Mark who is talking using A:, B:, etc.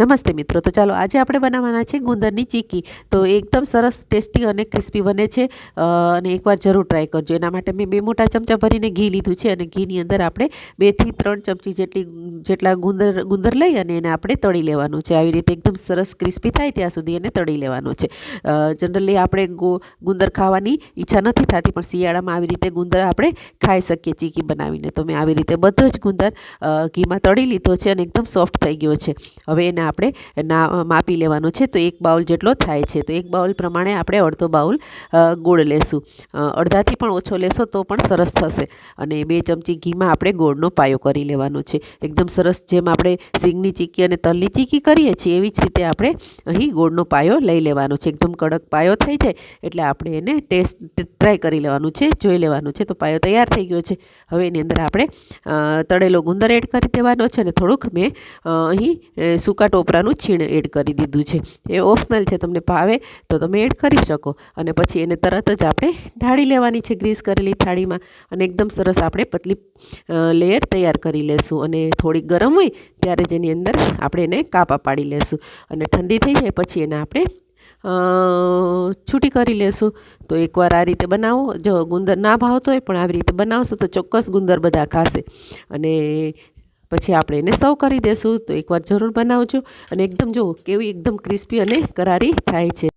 A: નમસ્તે મિત્રો, તો ચાલો આજે આપણે બનાવવાના છે ગુંદરની ચીકી. તો એકદમ સરસ ટેસ્ટી અને ક્રિસ્પી બને છે અને એકવાર જરૂર ટ્રાય કરજો. એના માટે મેં બે મોટા ચમચા ભરીને ઘી લીધું છે અને ઘીની અંદર આપણે બેથી ત્રણ ચમચી જેટલી, જેટલા ગુંદર ગુંદર લઈ અને એને આપણે તળી લેવાનું છે. આવી રીતે એકદમ સરસ ક્રિસ્પી થાય ત્યાં સુધી એને તળી લેવાનું છે. જનરલી આપણે ગુંદર ખાવાની ઈચ્છા નથી થતી, પણ શિયાળામાં આવી રીતે ગુંદર આપણે ખાઈ શકીએ ચીકી બનાવીને. તો મેં આવી રીતે બધો જ ગુંદર ઘીમાં તળી લીધો છે અને એકદમ સોફ્ટ થઈ ગયો છે. હવે એને આપણે ના માપી લેવાનું છે. તો એક બાઉલ જેટલો થાય છે. તો એક બાઉલ પ્રમાણે આપણે અડધો બાઉલ ગોળ લેશું. અડધાથી પણ ઓછો લેશો તો પણ સરસ થશે. અને બે ચમચી ઘીમાં આપણે ગોળનો પાયો કરી લેવાનો છે. એકદમ સરસ જેમ આપણે સિંગની ચીકી અને તલની ચીકી કરીએ છીએ, એવી જ રીતે આપણે અહીં ગોળનો પાયો લઈ લેવાનો છે. એકદમ કડક પાયો થઈ જાય એટલે આપણે એને ટેસ્ટ, ટ્રાય કરી લેવાનું છે, જોઈ લેવાનું છે. તો પાયો તૈયાર થઈ ગયો છે. હવે એની અંદર આપણે તળેલો ગુંદર એડ કરી દેવાનો છે અને થોડુંક મેં અહીં સુકાટો સૂકા ટોપરાનું છીણ એડ કરી દીધું છે. એ ઓપ્શનલ છે, તમને ભાવે તો તમે એડ કરી શકો. અને પછી એને તરત જ આપણે ઢાળી લેવાની છે, ગ્રીસ કરેલી થાળીમાં. અને એકદમ સરસ આપણે પતલી લેયર તૈયાર કરી લેશું. અને થોડીક ગરમ હોય ત્યારે જેની અંદર આપણે એને કાપા પાડી લેશું. અને ઠંડી થઈ જાય પછી એને આપણે છૂટી કરી લેશું. તો એકવાર આ રીતે બનાવો. જો ગુંદર ના ભાવતો હોય પણ આવી રીતે બનાવશો તો ચોક્કસ ગુંદર બધા ખાશે. અને પછી આપણે એને સર્વ કરી દેશું. તો એકવાર જરૂર બનાવજો. અને એકદમ જુઓ કેવી એકદમ ક્રિસ્પી અને કરારી થાય છે.